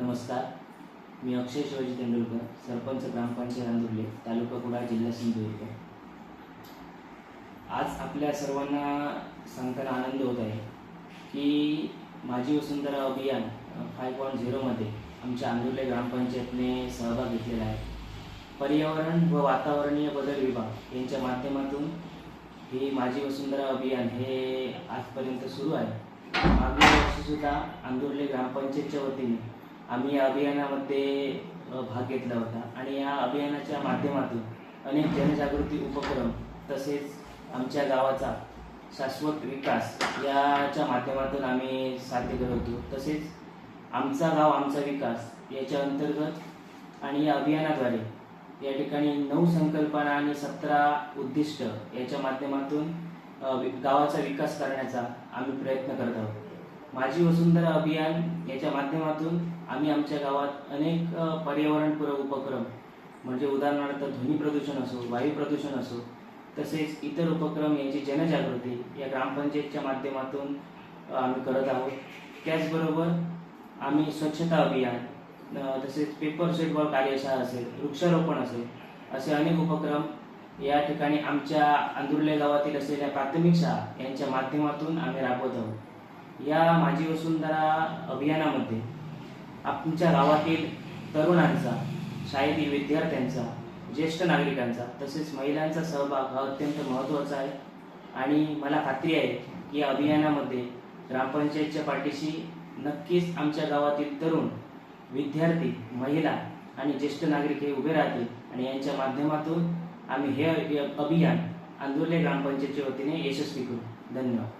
नमस्कार. मी अक्षय शिवाजी तेंडुलकर सरपंच ग्रामपंचायत अंदुर्ले तालुका कुडाळ जिल्हा सिंधुदुर्ग. आज आपल्या सर्वांना सांगताना आनंद होत आहे की माझी वसुंधरा अभियान फाय पॉईंट झिरोमध्ये आमच्या अंदुर्ले ग्रामपंचायतने सहभाग घेतलेला आहे. पर्यावरण व वातावरणीय बदल विभाग यांच्या माध्यमातून ही माझी वसुंधरा अभियान हे आजपर्यंत सुरू आहे. मागील वर्षीसुद्धा अंदुर्ले ग्रामपंचायतच्या वतीने आम्ही या अभियानामध्ये भाग घेतला होता. आणि या अभियानाच्या माध्यमातून अनेक जनजागृती उपक्रम तसेच आमच्या गावाचा शाश्वत विकास याच्या माध्यमातून आम्ही साध्य करत होतो. तसेच आमचा गाव आमचा विकास याच्या अंतर्गत आणि या अभियानाद्वारे या ठिकाणी नऊ संकल्पना आणि सतरा उद्दिष्ट याच्या माध्यमातून गावाचा विकास करण्याचा आम्ही प्रयत्न करत आहोत. माझी वसुंधरा अभियान याच्या माध्यमातून आम्ही आमच्या गावात अनेक पर्यावरणपूरक उपक्रम म्हणजे उदाहरणार्थ ध्वनी प्रदूषण असो वायू प्रदूषण असो तसेच इतर उपक्रम यांची जनजागृती या ग्रामपंचायतच्या माध्यमातून आम्ही करत आहोत. त्याचबरोबर आम्ही स्वच्छता अभियान तसेच पेपर शेडबॉल कार्यशाळा असेल वृक्षारोपण असेल असे अनेक उपक्रम या ठिकाणी आमच्या अंदुर्ले गावातील असलेल्या प्राथमिक शाळा यांच्या माध्यमातून आम्ही राबवत आहोत. या माझी वसुंधरा अभियानामध्ये आमच्या गावातील तरुणांचा शाळेतील विद्यार्थ्यांचा ज्येष्ठ नागरिकांचा तसेच महिलांचा सहभाग हा अत्यंत महत्त्वाचा आहे. आणि मला खात्री आहे की या अभियानामध्ये ग्रामपंचायतच्या पाठीशी नक्कीच आमच्या गावातील तरुण विद्यार्थी महिला आणि ज्येष्ठ नागरिक हे उभे राहतील आणि यांच्या माध्यमातून आम्ही हे अभियान अंदुर्ले ग्रामपंचायतच्या वतीने यशस्वी करू. धन्यवाद.